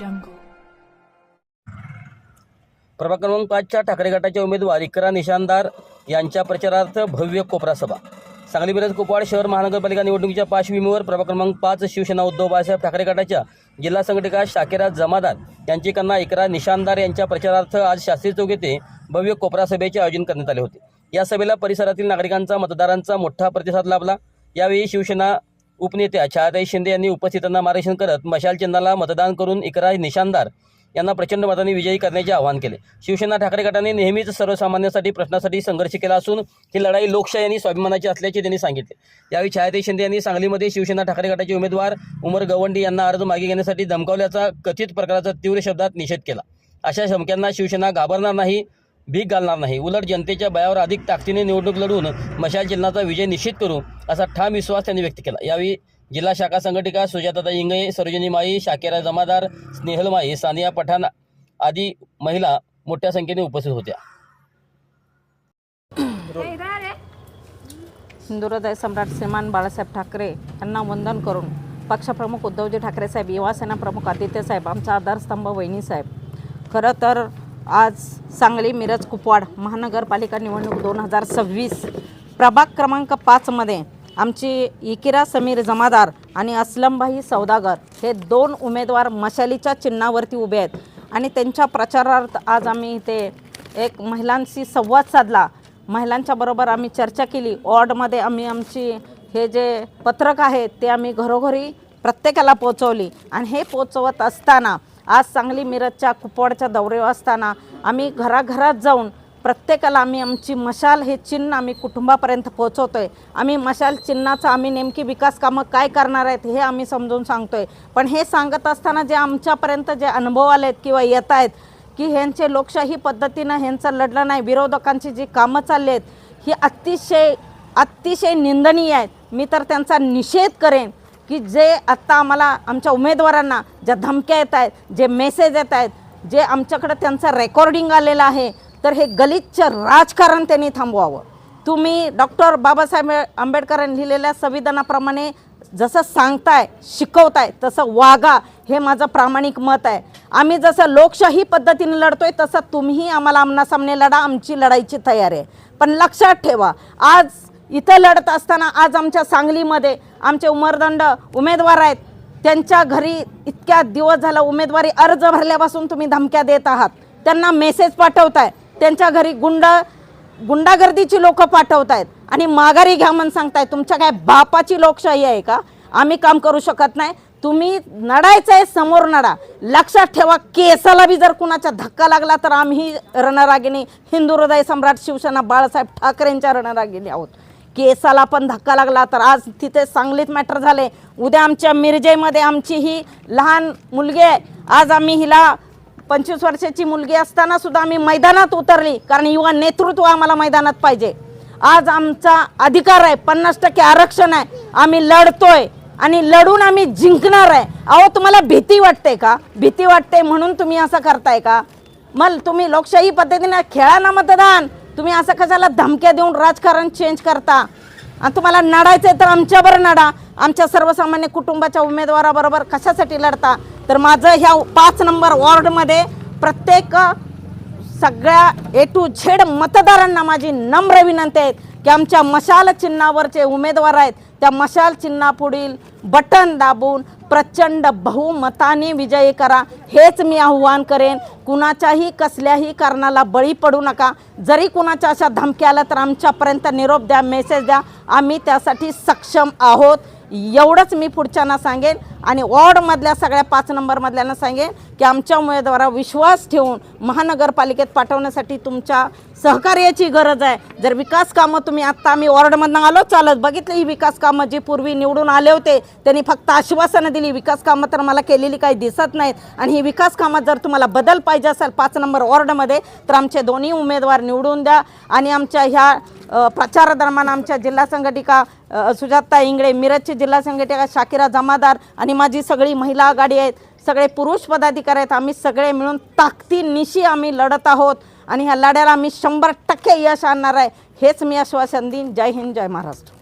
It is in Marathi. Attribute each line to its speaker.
Speaker 1: jungle.
Speaker 2: प्रभाग क्रमांक पाचच्या ठाकरे गटाचे उमेदवार इकरा निशानदार यांच्या प्रचारार्थ भव्य कोपरा सभा. सांगली मिरज कुपवाड शहर महानगरपालिका निवडणुकीच्या पार्श्वभूमीवर प्रभाग क्रमांक पाच शिवसेना उद्धव बाळासाहेब ठाकरे गटाच्या जिल्हा संघटका शाकेरा जमादार यांची कन्या इकरा निशानदार यांच्या प्रचारार्थ आज शास्त्री चौक येथे भव्य कोपरा सभेचे आयोजन करण्यात आले होते. या सभेला परिसरातील नागरिकांचा मतदारांचा मोठा प्रतिसाद लाभला. यावेळी शिवसेना उपनेत्या छायाताई शिंदे यांनी उपस्थितांना मार्गदर्शन करत मशाल चिन्हाला मतदान करून इकरा निशानदार यांना प्रचंड मताने विजयी करण्याचे आवाहन केले. शिवसेना ठाकरे गटाने नेहमीच सर्वसामान्यांसाठी प्रश्नासाठी संघर्ष केला असून ही लढाई लोकशाही आणि स्वाभिमानाची असल्याचे त्यांनी सांगितले. यावेळी छायाताई शिंदे यांनी सांगलीमध्ये शिवसेना ठाकरे गटाचे उमेदवार उमर गवंडी यांना अर्ज मागे घेण्यासाठी धमकावल्याचा कथित प्रकाराचा तीव्र शब्दात निषेध केला. अशा धमक्यांना शिवसेना घाबरणार नाही भीक घालणार नाही. उलट जनतेच्या बयावर अधिक ताकदीने निवडणूक लढवून मशाल चिन्हाचा विजय निश्चित करू असा ठाम विश्वास त्यांनी व्यक्त केला. यावेळी जिल्हा शाखा संघटिका सुजाताता इंगळे सरोजिनी माई शाकेरा जमादार स्नेहल माई सानिया पठाण आदी महिला मोठ्या संख्येने उपस्थित होत्या.
Speaker 3: हिंदुहृदय सम्राट श्रीमान बाळासाहेब ठाकरे यांना वंदन करून पक्षप्रमुख उद्धवजी ठाकरे साहेब युवासेना प्रमुख आदित्य साहेब आमचा आधारस्तंभ वहिनी साहेब. खरं तर आज सांगली मिरज कुपवाड महानगरपालिका निवडणूक दोन हजार सव्वीस प्रभाग क्रमांक पाचमध्ये आमची इकिरा समीर जमादार आणि असलमभाई सौदागर हे दोन उमेदवार मशालीच्या चिन्हावरती उभे आहेत. आणि त्यांच्या प्रचारार्थ आज आम्ही इथे एक महिलांशी संवाद साधला. महिलांच्या बरोबर आम्ही चर्चा केली. वॉर्डमध्ये आम्ही आमची हे जे पत्रक आहेत ते आम्ही घरोघरी प्रत्येकाला पोचवली आणि हे पोचवत असताना आज सांगली मिरजच्या कुपवाडच्या दौऱ्यावर असताना आम्ही घराघरात जाऊन प्रत्येकाला आम्ही आमची मशाल हे चिन्ह आम्ही कुटुंबापर्यंत पोहोचवतोय. आम्ही मशाल चिन्हाचं आम्ही नेमकी विकास कामं काय करणार आहेत हे आम्ही समजून सांगतोय. पण हे सांगत असताना जे आमच्यापर्यंत जे अनुभव आले आहेत किंवा येत आहेत की ह्यांचे लोकशाही पद्धतीनं ह्यांचं लढलं नाही विरोधकांची जी कामं चालली आहेत ही अतिशय अतिशय निंदनीय आहेत. मी तर त्यांचा निषेध करेन. की जे आत्ता आम्हाला आमच्या उमेदवारांना ज्या धमक्या येत आहेत जे मेसेज येत आहेत जे आमच्याकडं त्यांचं रेकॉर्डिंग आलेलं आहे तर हे गलिच्छ राजकारण त्यांनी थांबवावं. तुम्ही डॉक्टर बाबासाहेब आंबेडकरांनी लिहिलेल्या संविधानाप्रमाणे जसं सांगताय शिकवताय तसं वागा हे माझं प्रामाणिक मत आहे. आम्ही जसं लोकशाही पद्धतीने लढतोय तसं तुम्हीही आम्हाला आमनासामने लढा आमची लढाईची तयारी आहे. पण लक्षात ठेवा आज इथं लढत असताना आज आमच्या सांगलीमध्ये आमचे उमरदंड उमेदवार आहेत. त्यांच्या घरी इतक्या दिवस झाला उमेदवारी अर्ज भरल्यापासून तुम्ही धमक्या देत आहात. त्यांना मेसेज पाठवताय. त्यांच्या घरी गुंड गुंडागर्दीची लोक पाठवत आहेत आणि माघारी घ्या म्हणून सांगताय. तुमच्या काय बापाची लोकशाही आहे का? आम्ही काम करू शकत नाही. तुम्ही नडायचं आहे समोर नडा. लक्षात ठेवा केसाला बी जर कुणाचा धक्का लागला तर आम्ही रणरागिणी हिंदू हृदय सम्राट शिवसेना बाळासाहेब ठाकरेंच्या रणरागिणी आहोत. केसाला पण धक्का लागला तर आज तिथे सांगलीत मॅटर झाले. उद्या आमच्या मिरजेमध्ये आमची ही लहान मुलगी आहे. आज आम्ही हिला पंचवीस वर्षाची मुलगी असताना सुद्धा आम्ही मैदानात उतरली कारण युवा नेतृत्व आम्हाला मैदानात पाहिजे. आज आमचा अधिकार आहे पन्नास टक्के आरक्षण आहे. आम्ही लढतोय आणि लढून आम्ही जिंकणार आहे. अहो तुम्हाला भीती वाटते का? भीती वाटते म्हणून तुम्ही असं करताय का? मग तुम्ही लोकशाही पद्धतीने खेळा ना मतदान. तुम्ही असं कशाला धमक्या देऊन राजकारण चेंज करता? आणि तुम्हाला नडायचंय तर आमच्यावर नडा. आमच्या सर्वसामान्य कुटुंबाच्या उमेदवाराबरोबर कशासाठी लढता? तर माझं ह्या पाच नंबर वॉर्डमध्ये प्रत्येक सगळ्या ए टू झेड मतदारांना माझी नम्र विनंती आहेत की आमच्या मशाल चिन्हावरचे उमेदवार आहेत. त्या मशाल चिन्हापुढील बटन दाबून प्रचंड बहुमताने विजयी करा. हेच मी आव्हान करेन. कुणाच्याही कसल्याही कारणाला बळी पडू नका. जरी कुणाच्या अशा धमक्या आल्या तर आमच्यापर्यंत निरोप द्या मेसेज द्या. आम्ही त्यासाठी सक्षम आहोत. एवढंच मी पुढच्यांना सांगेन. आणि वॉर्डमधल्या सगळ्या पाच नंबरमधल्यांना सांगेन की आमच्या उमेदवारावर विश्वास ठेवून महानगरपालिकेत पाठवण्यासाठी तुमच्या सहकार्याची गरज आहे. जर विकास कामं तुम्ही आत्ता आम्ही वॉर्डमधनं आलो चालत बघितलं ही विकास कामं जी पूर्वी निवडून आले होते त्यांनी फक्त आश्वासनं दिली विकास कामं तर मला केलेली काही दिसत नाहीत. आणि ही विकास कामात जर तुम्हाला बदल पाहिजे असेल पाच नंबर वॉर्डमध्ये तर आमचे दोन्ही उमेदवार निवडून द्या. आणि आमच्या ह्या प्रचारादरम्यान आमच्या जिल्हा संघटिका सुजाता इंगळे मिरजची जिल्हा संघटिका शाकिरा जमादार आणि आणि माझी सगळी महिला आघाडी आहेत सगळे पुरुष पदाधिकारी आहेत आम्ही सगळे मिळून ताकदीनिशी आम्ही लढत आहोत. आणि ह्या लढ्याला आम्ही शंभर टक्के यश आणणार आहे हेच मी आश्वासन देईन. जय हिंद जय महाराष्ट्र.